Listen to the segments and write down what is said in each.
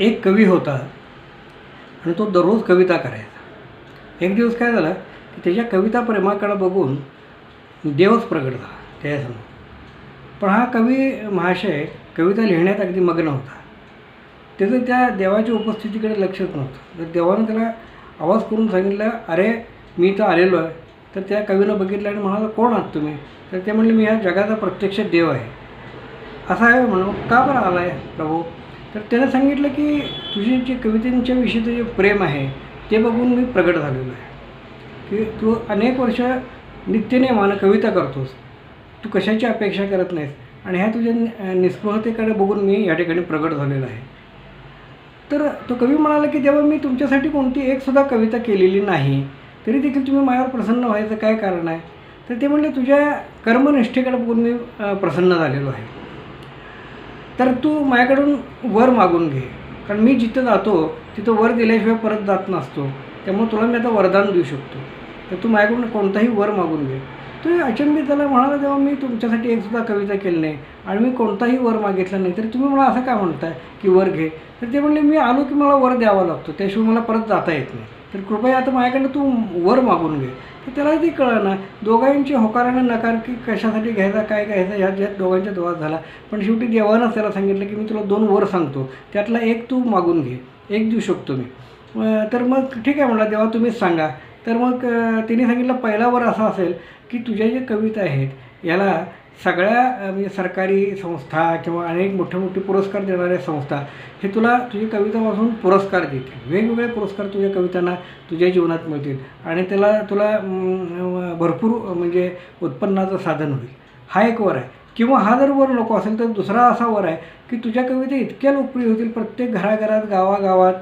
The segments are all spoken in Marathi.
एक कवी होता. आणि तो दररोज कविता करायचा. एक दिवस काय झालं की त्याच्या कविता प्रेमाकडं बघून देवच प्रगट झाला त्याच्यासमोर. पण हा कवी महाशय कविता लिहिण्यात अगदी मग्न होता. त्याचं त्या देवाच्या उपस्थितीकडे लक्षच नव्हतं. तर देवानं त्याला आवाज करून सांगितलं अरे मी इथं आलेलो आहे. तर त्या कवीनं बघितलं आणि म्हणाला कोण आहात तुम्ही? तर ते म्हणले मी ह्या जगाचा प्रत्यक्ष देव आहे. असा आहे म्हणून का बरं आला आहे प्रभू? तर त्यानं सांगितलं की तुझे जे कवितेंच्या विषयीचं जे प्रेम आहे ते बघून मी प्रगट झालेलो आहे. की तू अनेक वर्ष नित्यनेमानं कविता करतोस. तू कशाची अपेक्षा करत नाहीस? आणि ह्या तुझ्या निस्पृहतेकडे बघून मी या ठिकाणी प्रगट झालेलो आहे. तर तो कवी म्हणाला की जेव्हा मी तुमच्यासाठी कोणती एकसुद्धा कविता केलेली नाही तरी देखील तुम्ही माझ्यावर प्रसन्न व्हायचं काय कारण आहे? तर ते म्हणले तुझ्या कर्मनिष्ठेकडे बघून मी प्रसन्न झालेलो आहे. तर तू माझ्याकडून वर मागून घे. कारण मी जिथं जातो तिथं वर दिल्याशिवाय परत जात नसतो. त्यामुळे तुला मी आता वरदान देऊ शकतो. तर तू माझ्याकडून कोणताही वर मागून घे. तो अचंबित त्याला म्हणाला तेव्हा मी तुमच्यासाठी एकसुद्धा कविता केली नाही आणि मी कोणताही वर मागितला नाही. तर तुम्ही मला असं काय म्हणताय की वर घे? तर ते म्हणले मी आलो की मला वर द्यावा लागतो. त्याशिवाय मला परत जाता येत नाही. तर कृपया आता माझ्याकडनं तू वर मागून घे. तर त्याला ते कळलं ना दोघांची होकारानं नकार की कशासाठी घ्यायचा काय घ्यायचा ह्या ज्यात दोघांच्या दोघात झाला. पण शेवटी देवानंच त्याला सांगितलं की मी तुला दोन वर सांगतो. त्यातला एक तू मागून घे. एक देऊ शकतो मी. तर मग ठीक आहे म्हणला देवा तुम्हीच सांगा. तर मग तिने सांगितलं पहिला वर असा असेल की तुझ्या ज्या कविता आहेत याला सगळ्या म्हणजे सरकारी संस्था किंवा अनेक मोठे मोठे पुरस्कार देणाऱ्या संस्था हे तुला तुझी कविता वाचून पुरस्कार देतील. वेगवेगळे पुरस्कार तुझ्या कवितांना तुझ्या जीवनात मिळतील आणि त्याला तुला भरपूर म्हणजे उत्पन्नाचं साधन होईल. हा एक वर आहे. किंवा हा जर वर नको असेल तर दुसरा असा वर आहे की तुझ्या कविता इतक्या लोकप्रिय होतील प्रत्येक घराघरात गावागावात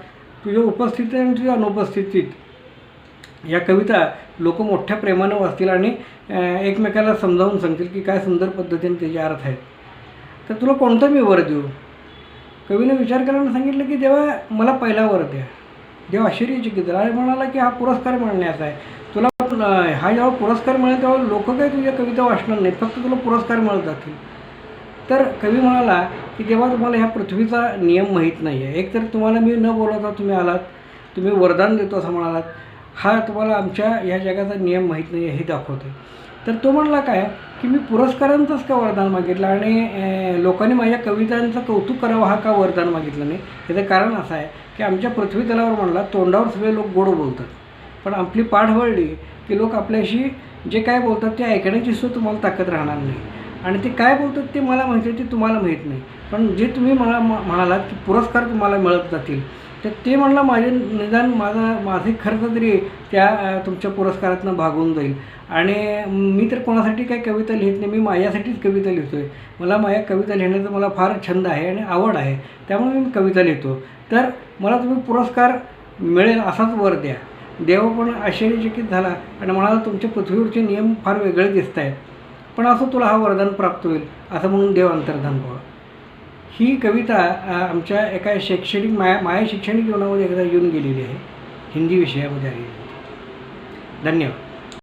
तुझ्या उपस्थितीत आणि तुझ्या अनुपस्थितीत. या कविता लोक मोठ्या प्रेमानं वाचतील आणि एकमेकाला समजावून सांगतील की काय सुंदर पद्धतीने त्याचे अर्थ आहेत. तर तुला कोणतं मी वर देऊ? कवीने विचार करायला सांगितलं की देवा मला पहिला वर द्या. देव आश्चर्यचकित झाला. आणि म्हणाला की हा पुरस्कार मिळण्याचा आहे. तुला हा जेव्हा पुरस्कार मिळेल तेव्हा लोक काही तुझ्या कविता वाचणार नाहीत. फक्त तुला पुरस्कार मिळत जातील. तर कवी म्हणाला की जेव्हा तुम्हाला ह्या पृथ्वीचा नियम माहीत नाही आहे एक तर तुम्हाला मी न बोलवता तुम्ही आलात. तुम्ही वरदान देतो असं म्हणालात. हा तुम्हाला आमच्या या जगाचा नियम माहीत नाही हे दाखवते तर तो म्हणला काय की मी पुरस्कारांचंच का वरदान मागितलं आणि लोकांनी माझ्या कवितांचं कौतुक करावं हा का वरदान मागितलं नाही? याचं कारण असं आहे की आमच्या पृथ्वी तलावर म्हणला तोंडावर सगळे लोक गोड बोलतात. पण आपली पाठ वळली की लोक आपल्याशी जे काय बोलतात ते ऐकण्याची सुद्धा तुम्हाला ताकद राहणार नाही. आणि ते काय बोलतात ते मला माहिती आहे ते तुम्हाला माहीत नाही. पण जे तुम्ही मला म- म्हणालात की पुरस्कार तुम्हाला मिळत जातील तर ते म्हणलं माझे निदान माझा मासिक खर्च तरी त्या तुमच्या पुरस्कारातनं भागून जाईल. आणि मी तर कोणासाठी काही कविता लिहित नाही मी माझ्यासाठीच कविता लिहितो आहे मला माझ्या कविता लिहिण्याचा मला फार छंद आहे आणि आवड आहे त्यामुळे मी कविता लिहितो. तर मला तुम्ही पुरस्कार मिळेल असाच वर द्या. देव पण आश्चर्यचकित झाला आणि म्हणाला तुमच्या पृथ्वीवरचे नियम फार वेगळे दिसत आहेत पण असं तुला हा वरदान प्राप्त होईल असं म्हणून देव अंतर्धान पावला. ही कविता आमच्या एका शैक्षणिक माया माया शैक्षणिक जीवनामध्ये एकदा येऊन गेलेली आहे. हिंदी विषयामध्ये आलेली धन्यवाद.